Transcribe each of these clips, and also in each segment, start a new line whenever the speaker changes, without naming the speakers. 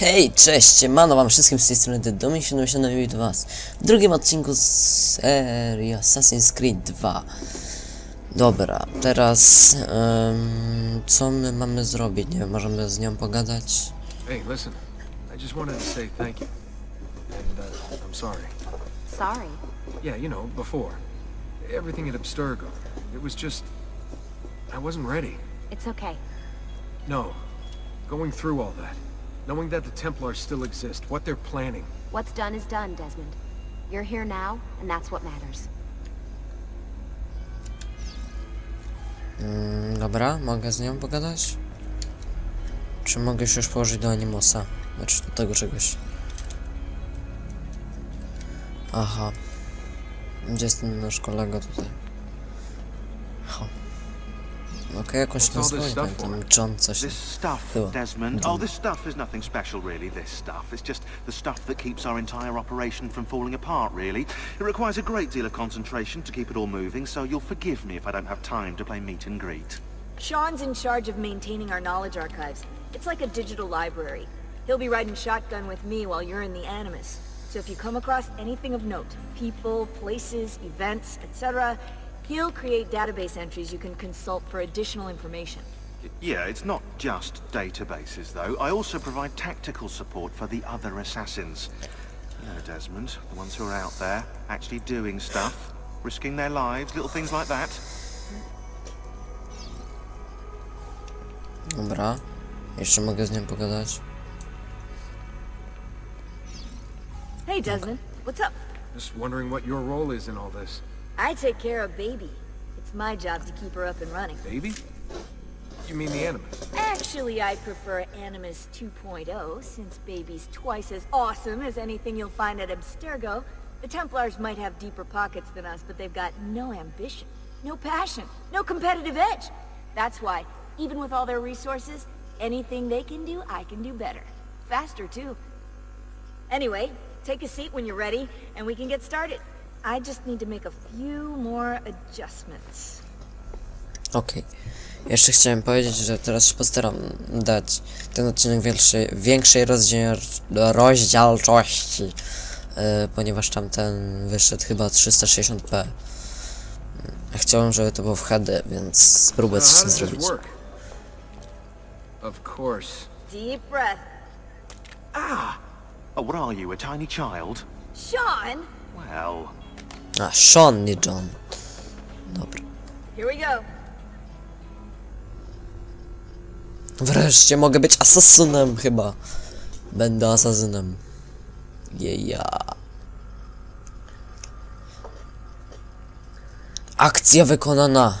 Hej, cześć, mano wam wszystkim z tej strony The Domin 77 was w drugim odcinku z serii Assassin's Creed 2 Dobra, teraz em, co my mamy zrobić? Nie wiem, możemy z nią pogadać?
Hey, listen. I just wanted to say thank you. And uh, I'm sorry.
Sorry.
Yeah, you know, before. Everything at Abstergo. It was just... I wasn't ready.
It's okay.
No. Going through all that. Knowing that the Templars still exist, what they're planning.
What's done is done, Desmond. You're here now, and that's what matters.
Mm, dobra, mogę z nią pogadać? Czy mogę się już położyć do Animosa? Znaczy do tego czegoś. Aha. Gdzie jest ten nasz kolega tutaj? Ha. Okej, jakąś
What's all this
nazwę, nie
stuff
pamiętam. John coś.
This stuff,
Chyba.
Desmond. Oh, this stuff is nothing special, really. This stuff. It's just the stuff that keeps our entire operation from falling apart, really. It requires a great deal of concentration to keep it all moving, so you'll forgive me if I don't have time to play meet and greet.
Sean's in charge of maintaining our knowledge archives. It's like a digital library. He'll be riding shotgun with me while you're in the Animus. So if you come across anything of note, people, places, events, etc., he'll create database entries you can consult for additional information.
Yeah, it's not just databases, though. I also provide tactical support for the other assassins. You know, Desmond, the ones who are out there, actually doing stuff, risking their lives, little things like that.
Dobra. Jeszcze mogę z nią pogadać.
Hey, Desmond. What's up?
Just wondering what your role is in all this.
I take care of Baby. It's my job to keep her up and running.
Baby? You mean the Animus?
Actually, I prefer Animus 2.0, since Baby's twice as awesome as anything you'll find at Abstergo. The Templars might have deeper pockets than us, but they've got no ambition, no passion, no competitive edge. That's why, even with all their resources, anything they can do, I can do better. Faster, too. Anyway, take a seat when you're ready, and we can get started. I just need to make a few more adjustments.
Okej. Jeszcze chciałem powiedzieć, że teraz się postaram dać ten odcinek większej, większej rozdział, rozdzielczości, yy, ponieważ tamten wyszedł chyba 360p. A chciałem, żeby to było w HD, więc spróbuję coś z tym zrobić.
Of course.
Deep breath.
Oh, what are you, a tiny child?
Sean!
Well,
A, Sean, nie John. Dobra.
Here we go.
Wreszcie mogę być asasynem chyba. Będę asasynem. Jeja. Akcja wykonana.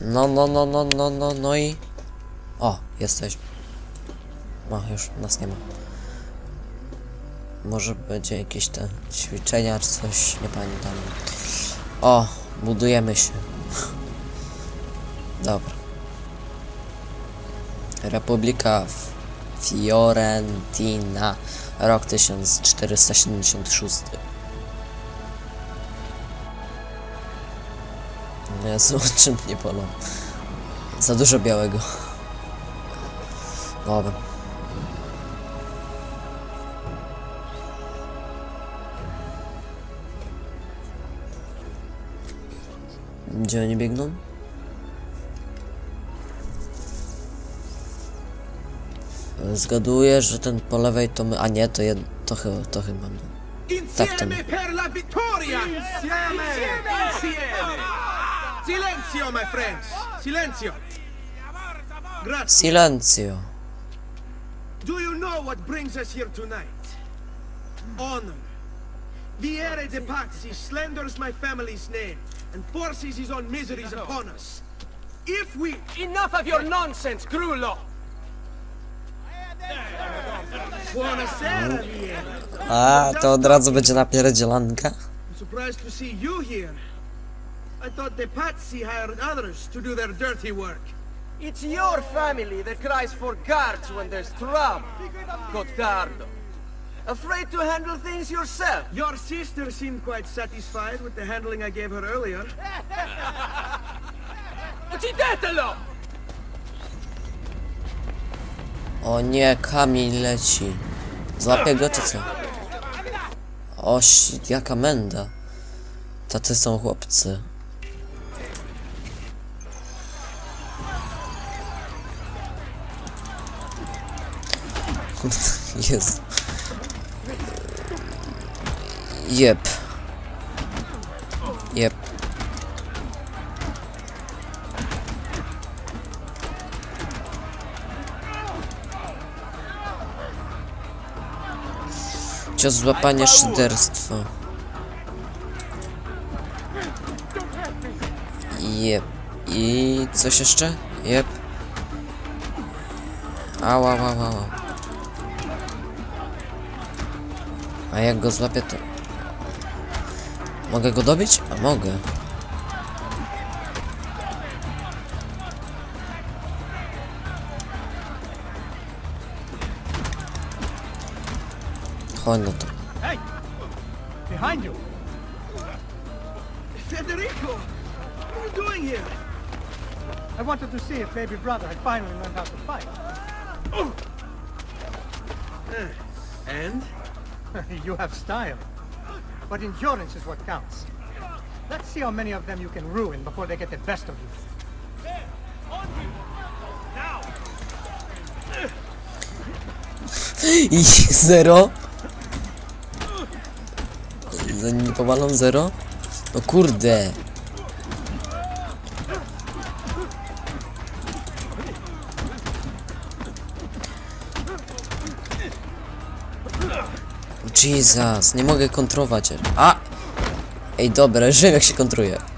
No, no, no, no, no, no, no i... O, jesteś. O, już nas nie ma. Może będzie jakieś te ćwiczenia czy coś, nie pamiętam. O, budujemy się. Dobra. Republika Fiorentina, rok 1476. Jezu, o czym nie polą? Za dużo białego. Dobra. Gdzie oni biegną? Zgaduję, że ten po lewej to my... A nie, to jed... to chyba, to chyba my. Tak, to my.
Insieme per la vittoria! Insieme! Insieme! Silenzio, my friends! Silenzio! Grazie.
Silencio.
Do you know what brings us here tonight? Honor. Viere de Pazzi slanders my family's name and forces his own miseries upon us. If we...
Enough of your nonsense, Grullo!
Buonasera,
A, to od razu będzie napierdzielanka.
I'm surprised to see you here. I thought the Pazzi hired others to do their dirty work.
It's your family that cries for guards when there's trouble. Gottardo. Afraid to handle things yourself?
Your sister seemed quite satisfied with the handling I gave her earlier.
Uccidetelo!
O nie, kamień leci. Złapię go czy co? Oś, jaka menda. Tacy są chłopcy. Jest. Jep. Jep. Cios złapanie szyderstwa. Jep. I coś jeszcze? Jep. Ała, ała, ała. A jak go złapię to... Mogę go dobić? A mogę. Chodź no to.
Hey! Behind you! Federico! What are you doing here?
I wanted to see if baby brother had finally learned how to fight.
And?
you have style. But endurance is what counts. Let's see how many of them you can ruin before they get the best of you.
I zero? Zanim powalą zero? No kurde. Jesus, nie mogę kontrować. A! Ej, dobra, żyję jak się kontruje.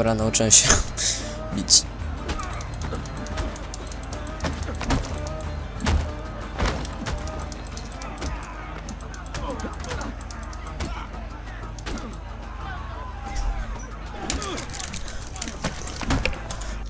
Dobra, nauczyłem się bić.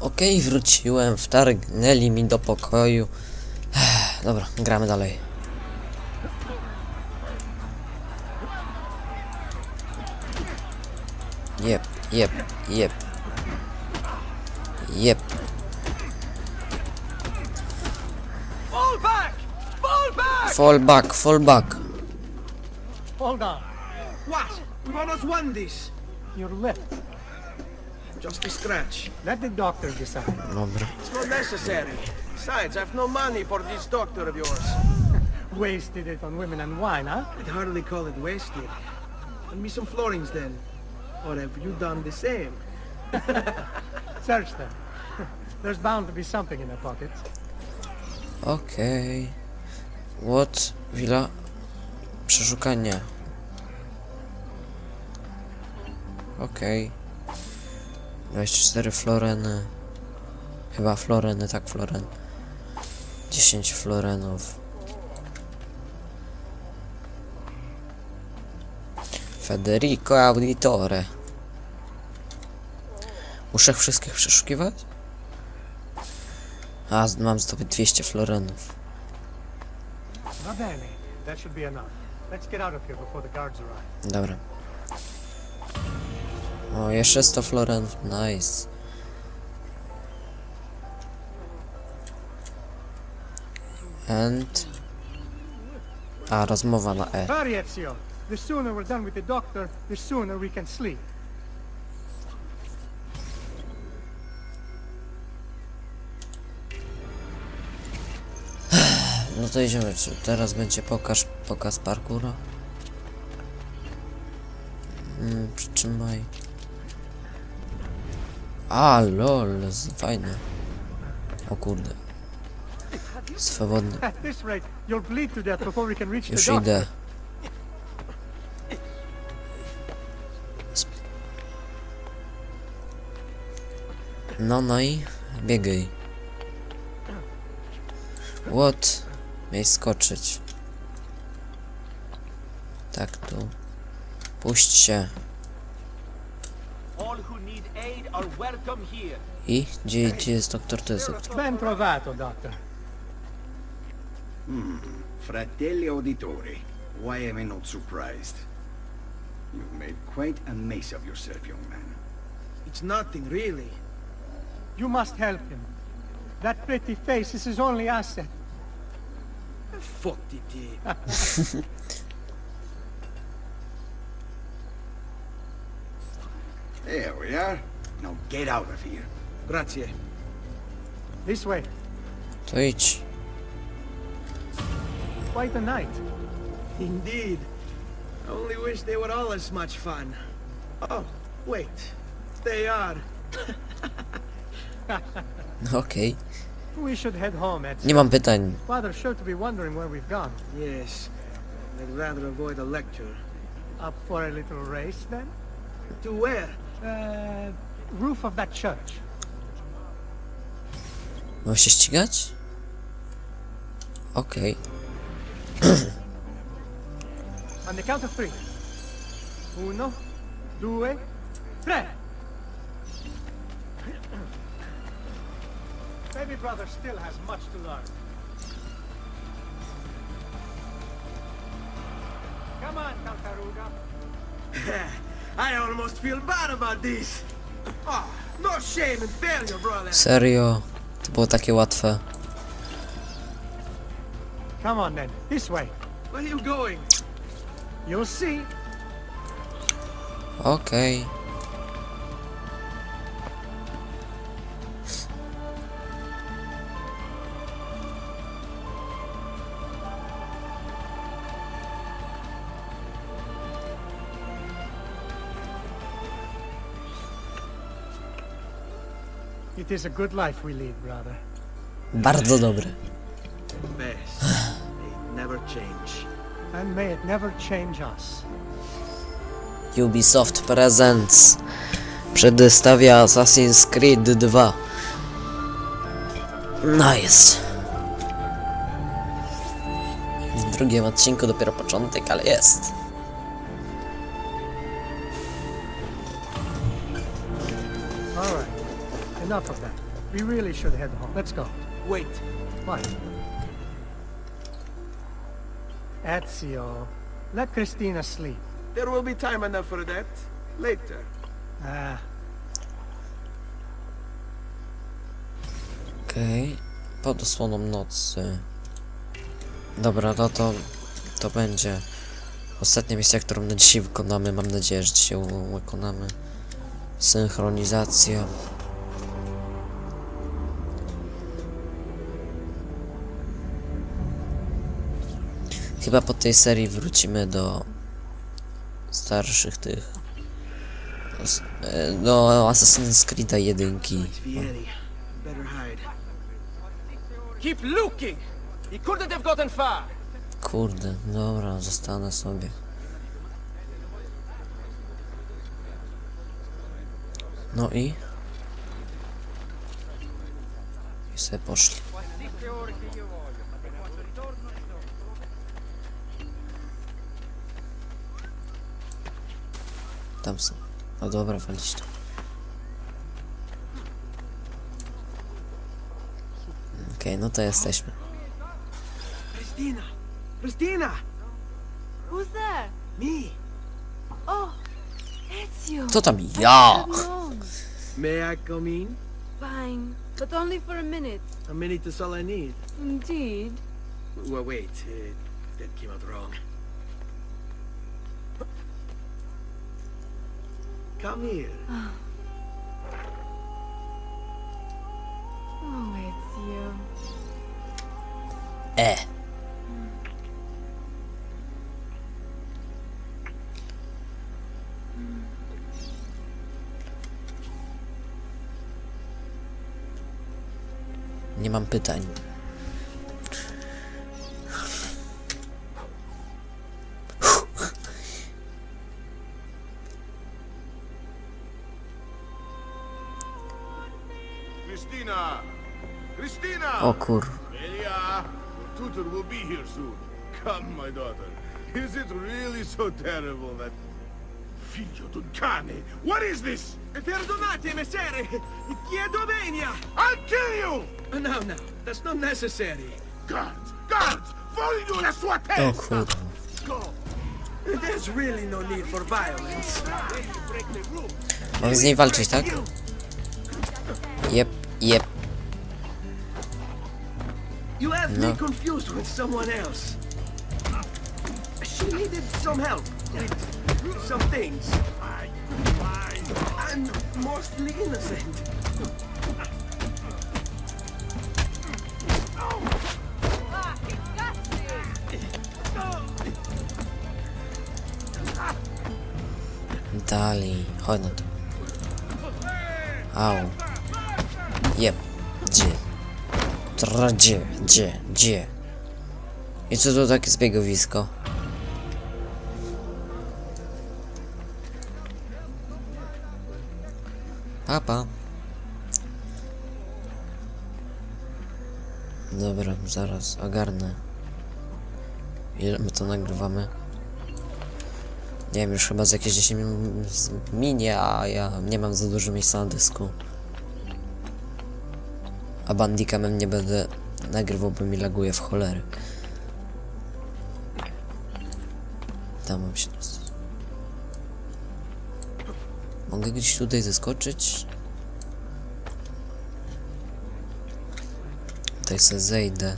Okej, wróciłem, wtargnęli mi do pokoju. Ech, Dobra, gramy dalej. Jep, jep, yep. Yep.
Fall back! Fall back!
Fall back, fall back.
Hold on.
What? We've almost won this.
Your lip.
Just a scratch.
Let the doctor decide.
Dobra.
It's not necessary. Besides, I've no money for this doctor of yours.
Wasted it on women and wine, huh?
I'd hardly call it wasted. Lend me some florins then. Or have you done the same?
Search them. There's bound to be something in their pockets.
Okej. What? Willa? Przeszukanie. Okej. 24 floreny. Chyba floreny, tak floren. 10 florenów. Federico Auditore. Muszę wszystkich przeszukiwać? A, mam zdobyć 200 florenów. Dobra. O, jeszcze 100 florenów. Nice. And... A, rozmowa na E.
The sooner we're done with the doctor, the sooner we can sleep.
No to idziemy. Czy teraz będzie pokaż, pokaz parkura? Mm, przytrzymaj. A, lol, fajne. O kurde. Swobodny. Już idę. No, no i biegaj. What? Miałeś skoczyć. Tak tu. Puść się. I? Gdzie, gdzie jest doktor? Doktor.
Ben trovato, Doctor.
Fratelli Auditori, why am I not surprised? You've made quite a mess of yourself, young man.
It's nothing, really.
You must help him. That pretty face is his only asset.
Fuck the it.
There we are. Now get out of here.
Grazie.
This way.
To idź.
Quite a night.
Indeed. I only wish they were all as much fun. Oh, wait. They are.
Okej.
We should head home, Ed.
Nie mam pytań.
Father's sure to be wondering where we've gone.
Yes. I'd rather avoid a lecture.
Up for a little race, then?
To where?
Uh, roof of that church.
Mam się ścigać? Okej.
On the count of three. Uno, due, tre. Baby brother still has much to learn. Come on, Calcaruga.
I almost feel bad about this. Oh, no shame in failure, brother.
Serio? To było takie łatwe.
Come on then, this way.
Where are you going?
You'll see.
Okej.
It is a good life we lead, brother.
Bardzo dobre.
Best. never change.
And may it never change us.
Ubisoft Presents przedstawia Assassin's Creed 2. Nice. W drugim odcinku dopiero początek, ale jest.
Enough of that. We really should head home. Let's go.
Wait.
What? Ezio, let Christina sleep.
There will be time enough for that. Later.
Ah,
Okej. Pod osłoną nocy. Dobra, no to to będzie ostatnia misja, którą na dzisiaj wykonamy. Mam nadzieję, że dzisiaj ją wykonamy. Synchronizacja. Chyba po tej serii wrócimy do starszych tych. e, Do Assassin's Creed'a jedynki. Kurde, dobra, zostanę sobie. No i? I sobie poszli. Tam są. No dobra, walić to. Okej, no to jesteśmy.
Christina! Christina!
Who's there?
Me!
Oh, Ezio.
Co tam? Ja!
No,
May I come in?
fine, but only for a minute.
A minute is all I need.
Indeed.
Well, wait. Uh, that came out wrong. Come here.
Oh, Ezio.
E. Nie mam pytań. Kur...
There you are. Your tutor will be here soon. Come, my daughter. Is it really so terrible that... Figlio d'un cane! What is this?
Perdonate, messere! Chiedo venia!
I'll kill you!
No, no, that's not necessary.
Guards! Guards! Voglio la sua
O
testa!
Oh, kurwa.
There's really no need for violence.
Mam z niej walczyć, tak? Jep, jep.
You have
No.
me confused with someone else. She needed some help with some things. I'm mostly innocent.
Dalej, chodź na to. Au. Gdzie? Tra, gdzie? Gdzie? Gdzie? I co to takie zbiegowisko? Papa. Dobra, zaraz ogarnę. Ile my to nagrywamy? Nie wiem, już chyba z jakieś 10 min- z- minie, a ja nie mam za dużo miejsca na dysku. A bandicamem nie będę nagrywał, bo mi laguje w cholery. Tam mam się dostać. Mogę gdzieś tutaj zeskoczyć? Tutaj sobie zejdę.